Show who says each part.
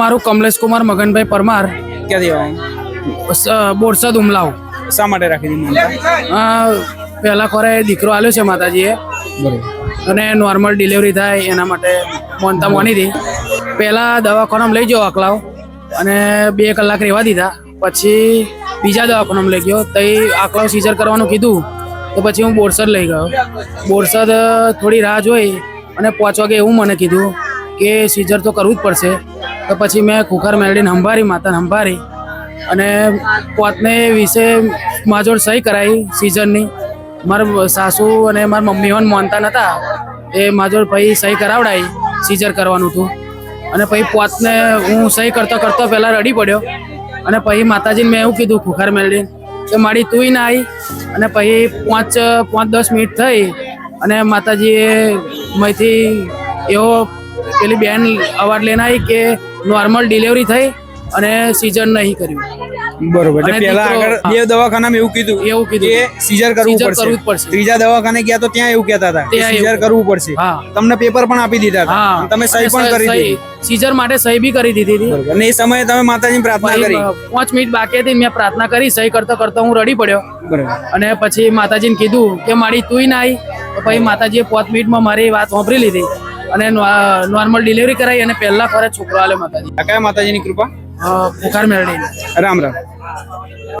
Speaker 1: મારું કમલેશ કુમાર મગનભાઈ પરમાર.
Speaker 2: ક્યાંથી આવ્યા
Speaker 1: બોરસદ ઉમલાવ.
Speaker 2: શા માટે રાખી દીધી
Speaker 1: પહેલા ખોરે દીકરો આવ્યો છે માતાજીએ. અને નોર્મલ ડિલિવરી થાય એના માટે મોનતા મોની હતી. પહેલાં દવાખાનામાં લઈ ગયો અકલાવ અને બે કલાક રહેવા દીધા. પછી બીજા દવાખાનામાં લઈ ગયો. તઈ આકલાવ સીઝર કરવાનું કીધું. તો પછી હું બોરસદ લઈ ગયો. બોરસદ થોડી રાહ જોઈ અને પાંચ વાગે એવું મને કીધું કે સીઝર તો કરવું જ પડશે. તો પછી મેં કુકર મેળવીને સંભારી માતાને સંભારી અને પોતને વિશે માજોડ સહી કરાવી સિઝનની મારા સાસુ અને મારા મમ્મી પણ માનતા નહોતા એ માજોડ પછી સહી કરાવડાવી સીઝર કરવાનું હતું. અને પછી પોતને હું સહી કરતો કરતો પહેલાં રડી પડ્યો. અને પછી માતાજીને મેં એવું કીધું ખુખાર મેળવીને કે મારી તુંય ના આવી અને પછી પાંચ પાંચ દસ મિનિટ થઈ અને માતાજીએ મયથી એવો પેલી બેન અવાજ લઈને આવી કે નોર્મલ ડિલિવરી થઈ અને સીઝર નહીં કર્યું.
Speaker 2: બરોબર. એટલે પહેલા આગળ બે દવાખાનામાં એવું કીધું
Speaker 1: એવું કીધું.
Speaker 2: કે સીઝર કરવું પડશે. ત્રીજા દવાખાને ગયા તો ત્યાં એવું કહેતા હતા કે સીઝર કરવું પડશે. તમને પેપર પણ આપી દીધા હતા. તમે સહી પણ કરી દીધી.
Speaker 1: સીઝર માટે સહી બી કરી દીધી હતી.
Speaker 2: અને એ સમયે તમે માતાજીની પ્રાર્થના કરી.
Speaker 1: પાંચ મિનિટ બાકી હતી મેં પ્રાર્થના કરી સહી કરતો કરતો હું રડી પડ્યો. અને પછી માતાજીને કીધું કે મારી તુંય ના આવી તો પછી માતાજીએ પાંચ મિનિટમાં મારી વાત સાંભળી લીધી. અને નોર્મલ ડિલિવરી કરાવી અને પહેલા ફરે છોકરો આલે માતાજી.
Speaker 2: કયા માતાજીની કૃપા?
Speaker 1: પુકાર મેળવીને
Speaker 2: રામ રામ.